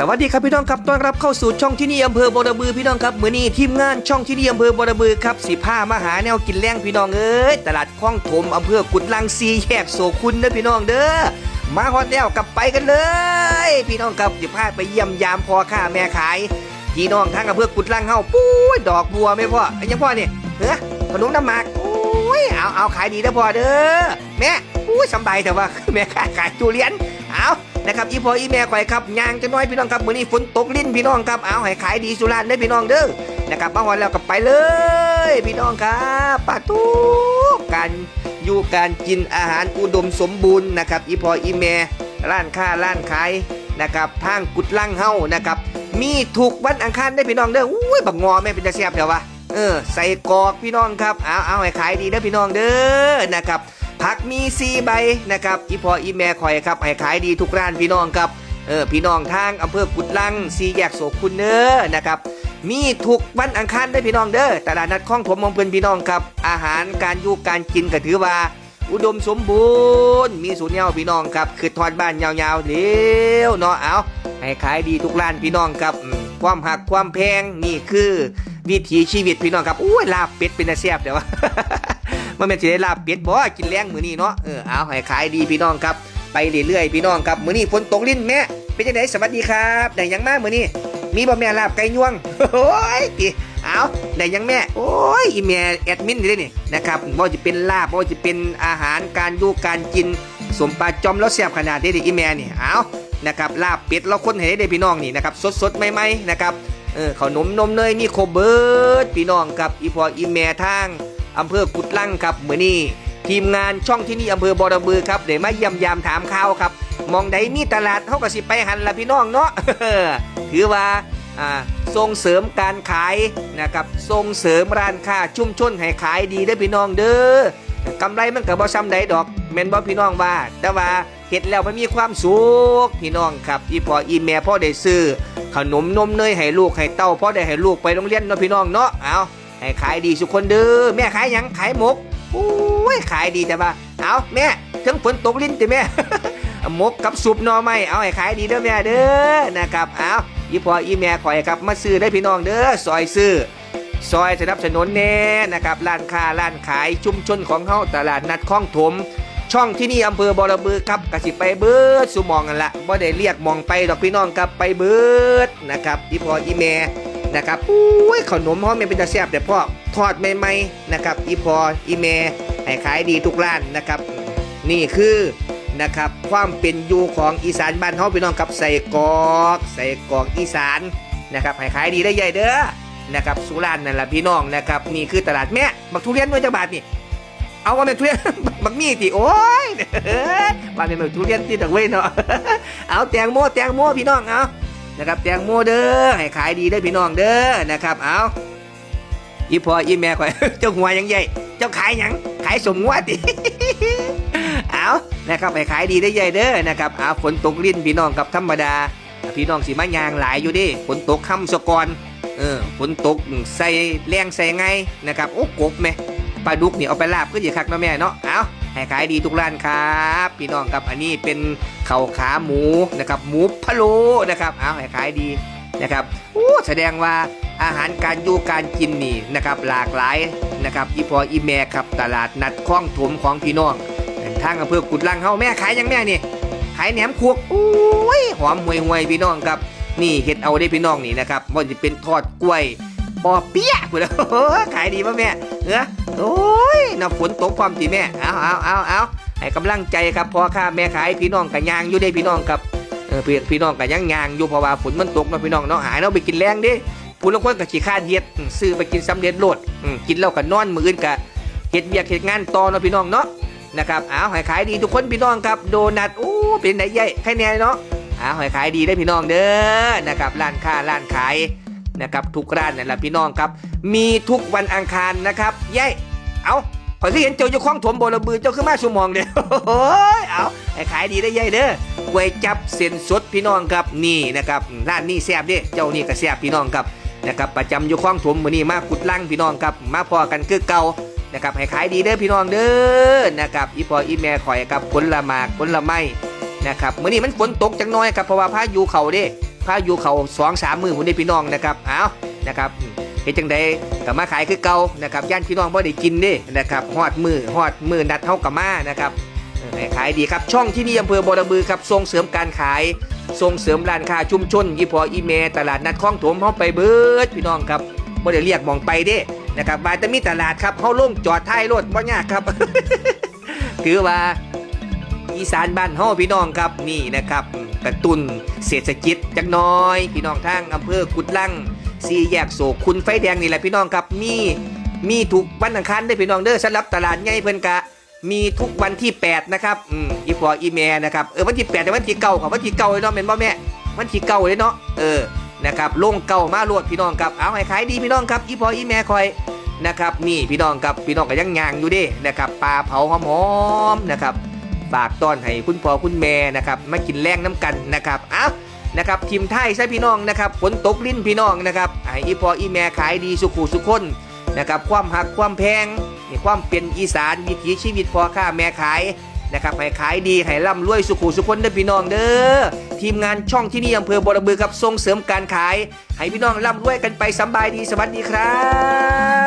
สวัสดีครับพี่น้องครับต้อนรับเข้าสู่ช่องที่นี่อำเภอบอระบือพี่น้องครับมือนี้ทีมงานช่องที่นี่อำเภอบอระบือครับสิผ้ามาหาแนวกินแรงพี่น้องเอ้ยตลาดคลองถมอำเภอกุดลังซีแยกโสคุณเด้อพี่น้องเด้อมาฮอดแล้วกลับไปกันเลย พี่น้องครับจะพาไปเยี่ยมยามพอค้าแม่ขายพี่น้องทั้งอำเภอกุดลังเฮาปุ้ยดอกบัวไม่พ่อไอ้ยังพ่อนี่เฮ้ขนมน้ำหมากโอ้ยเอาเอาขายดีนะพ่อเด้อแม่อุ้ยสบายแต่ว่าแม่ขายขายทุเรียนเอา นะครับอีพ่ออีแม่ข่อยครับยางจะน้อยพี่น้องครับมื้อนี้ฝนตกลิ้นพี่น้องครับเอาให้ขายดีสุรานเด้พี่น้องเด้อนะครับมาฮอดแล้วก็ไปเลย พี่น้องครับปาตูการอยู่การกินอาหารอุดมสมบูรณ์นะครับอีพ่ออีแม่ร้านค้าร้านขายนะครับทางกุดลังเฮานะครับ มีถูกวันอังคารได้พี่น้องเด้ออุ้ยบักงอแม่เป็นจะเสียบเถอะวะเออใส่กอกพี่น้องครับเอาเอาให้ขายดีเด้อพี่น้องเด้อนะครับ ผักมีซีใบนะครับอีพออีแม่คอยครับให้ขายดีทุกร้านพี่น้องครับเออพี่น้องทางอำเภอกุดลังซีแยกโสคุณเด้อนะครับมีถูกวันอังคารได้พี่น้องเด้อตลาดนัดคลองถมมองเพื่อนพี่น้องครับ อาหารการยู่การกินก็ถือว่า อุดมสมบูรณ์ มีศูนย์เยาพี่น้องครับ คือทอดบ้านยาวๆเดียวเนาะเอาให้ขายดีทุกร้านพี่น้องครับ ความหักความแพงนี่คือ วิถีชีวิตพี่น้องครับอุ้ยลาบเป็ดเป็นอาเซียบเดี๋ยววะ มันเป็นสิได้ลาบเป็ดบ่กินแรงมื้อนี้เนาะเออเอาให้ขายดีพี่น้องครับ ไปเรื่อยๆพี่น้องครับมื้อนี้ฝนตกลิ้นแม่เป็นจังไดสวัสดีครับได้หยังมามื้อนี้มีบ่แม่ลาบไก่ยวงโอ้ยติเอาได้ยังแม่ โอ้ยอีแม่แอดมินนี่เด้นี่นะครับบ่จะเป็นลาบบ่จะเป็นอาหารการอยู่การกิน สมปลาจอมแล้วแซ่บขนาดนี้ดิอีแม่นี่เอานะครับลาบเป็ดเราคนให้ได้พี่น้องนี่นะครับสดๆใหม่ๆนะครับเออขนมนมเนยมีโครบเบิร์ดพี่น้องครับอีพออีแม่ทาง อำเภอกุดลังครับเหมือนี้ทีมงานช่องที่นี่อำเภอบอระบือครับเดี๋ยวมาเยี่ยมยามถามข่าวครับ มองใดมีตลาดเขาก็สิไปหันละพี่น้องเนาะถือว่าอ่าส่งเสริมการขายนะครับส่งเสริมร้านค้าชุ่มชนให้ขายดีได้อพี่น้องเด้อกำไรมันก็บ่ซ้ำใดดอกแม่นบ่พี่น้องว่า แต่ว่าเฮ็ดแล้วมันมีความสุขพี่น้องครับอีพออีแม่พ่อได้ซื้อขนมนมเนยให้ลูกให้เต้าพ่อได้ให้ลูกไปโรงเรียนเนาะพี่น้องเนาะเอา ให้ขายดีสุคนเด้อแม่ขายยังขายหมกโอ้ยขายดีแต่ว่าเอาแม่ถึงฝนตกลิ้นติแม่หมกกับซุปน่อไม้เอาให้ขายดีเด้อแม่เด้อนะครับเอาอีพออีแม่ขอยครับมาซื้อได้พี่น้องเด้อซอยซื้อซอยสนับสนุนแน่นะครับร้านค้าร้านขายชุมชนของเฮาตลาดนัดคลองถม ช่องที่นี่อำเภอบอระบือครับกสิไปเบิดสุมองกันละบ่ได้เรียกมองไปดอกพี่น้องครับไปเบิดนะครับอีพออีแม่ นะครับอุ้ยขนมหอมแม่เป็นตาแซ่บแต่พ่อทอดใหม่ๆนะครับอีพออีแม่ให้ขายดีทุกร้านนะครับ นี่คือนะครับความเป็นอยู่ของอีสานบ้านเฮาพี่น้องครับใส่กอกใส่กอกอีสานนะครับให้ขายดีได้ใหญ่เด้อนะครับสุรานนั่นแหละพี่น้องนะครับนี่คือตลาดแม่บักทุเรียนด้วยจักบาทนี่เอาว่าเป็นทุเรียนบักมี่ติโอ้ยว่าเป็นบักทุเรียนที่ตะเว้ยเนาะเอาแตงโมแตงโมพี่น้องเอา นะครับแตงโมเด้อให้ขายดีได้อพี่น้องเด้อนะครับเอาอีพออีแม่ข่อยเจ้าหัวยังใหญ่เจ้าขายยังขายสมงวดติเอานะครับให้ขายดีได้ใหญ่เด้อนะครับเอาฝนตกลิ้นพี่น้องกับธรรมดา พี่น้องสิมายางหลายอยู่ดิฝนตกค่ำสะกอนเออฝนตกใส่แรงใส่ไงนะครับโอ้กบแม่ปลาดุกนี่เอาไปลาบก็อย่าคักนะแม่เนาะเอา ให้ขายดีทุกร้านครับพี่น้องครับอันนี้เป็นเข่าขาหมูนะครับหมูพะโล้นะครับเอาให้ขายดีนะครับโอ้แสดงว่าอาหารการอยู่การกินนี่นะครับหลากหลายนะครับอีพออีแม่ครับตลาดนัดคล้องถมของพี่น้องทางอำเภอกุดลังเฮาแม่ขายยังแม่นี่ขายแหนมควกโอ้ยหอมห่วยห่วยๆพี่น้องครับนี่เฮ็ดเอาได้พี่น้องนี่นะครับว่าจะเป็นทอดกล้วย ปอเปี๊ยะพุ่นแล้วขายดีป่ะแม่เออโอ้ยน้ำฝนตกความตีแม่เอาเอาเอาเอาให้กำลังใจครับพ่อค้าแม่ขายพี่น้องกันยางอยู่ได้พี่น้องครับเออพี่พี่น้องกันยังยางอยู่เพราะว่าฝนมันตกเนาะพี่น้องเนาะหายเนาะไปกินแรงดิผู้ลางคนก็ขี้ข้าเฮ็ดซื้อไปกินสำเร็จโหลดกินแล้วก็นอนมืออื่นก็เฮ็ดเวียกเฮ็ดงานต่อเนาะพี่น้องเนาะนะครับเอาให้ขายดีทุกคนพี่น้องครับโดนัทโอ้เป็นไหนใหญ่แค่แน่เนาะเอาให้ขายดีได้พี่น้องเด้อนะครับร้านค้าร้านขาย นะครับทุกร้านนั่นแหละพี่น้องครับ มีทุกวันอังคารนะครับยัยเอาขอที่เห็นเจ้าอยู่ข้องถมบระบือเจ้าขึ้นมาชั่วโมงเดียวโอ้ยเอาให้ขายดีได้ยัยเด้อกวยจับเส้นสดพี่น้องครับนี่นะครับร้านนี้แซ่บด้เจ้านี่ก็แซ่บพี่น้องครับนะครับประจำอยู่ข้องถมมือนี้มากุดลังพี่น้องครับ มาพอกันคือเก่านะครับให้ขายดีเด้อพี่น้องเด้อนะครับอีพออีแม่ข่อยครับผลละหมากผลละไม้นะครับมือนี้มันฝนตกจังน้อยครับเพราะว่าพายุเขาเด้ พพายุเขาสองสามมือผมได้พี่น้องนะครับเอานะครับเฮ็ดจังใดก็มาขายคือเก่านะครับย่านพี่น้องบ่ได้กินเด้นะครับฮอดมือฮอดมือนัดเฮากับมานะครับขายดีครับช่องที่นี่อำเภอบอระบือครับส่งเสริมการขายส่งเสริมร้านค้าชุมชนอีพออีเมตลาดนัดคลองถมเฮาไปเบิดพี่น้องครับบ่ได้เรียกมองไปเด้นะครับบายแต่มีตลาดครับเฮาลงจอดท้ายรถบ่ยากครับ ถือว่า อีสานบ้านเฮาพี่น้องครับนี่นะครับกระตุ้นเศรษฐกิจจักน้อย พี่น้องทางอำเภอกุดลังสีแยกโศกคุณไฟแดงนี่แหละพี่น้องครับมีมีทุกวันอังคารเด้พี่น้องเด้อสำหรับตลาดใหญ่เพิ่นกะ มีทุกวันที่ 8 นะครับอืมอีพออีแม่นะครับเออวันที่8แต่วันที่เก้าครับวันที่เก้าเลยเนาะแม่นบ่แม่วันที่เก้าเลยเนาะเออนะครับลงเก้ามาโลดพี่น้องครับเอาให้ขายดีพี่น้องครับอีพออีแม่คอยนะครับนี่พี่น้องครับพี่น้องก็ยังย่างอยู่ด้นะครับปลาเผาหอมๆนะครับ ฝากต้อนให้คุณพ่อคุณแม่นะครับมากินแรงน้ำกันนะครับเอ้านะครับทีมไทยใช่พี่น้องนะครับฝนตกลิ้นพี่น้องนะครับให้อีพ่ออีแม่ขายดีสุขุสุขคนนะครับความหักความแพงมีความเป็นอีสานวิถีชีวิตพ่อค้าแม่ขายนะครับให้ขายดีให้ร่ำรวยสุขุสุขคนเด้อพี่น้องเด้อทีมงานช่องที่นี่อำเภอบรบือครับส่งเสริมการขาย ให้พี่น้องร่ำรวยกันไปสบายดีสวัสดีครับ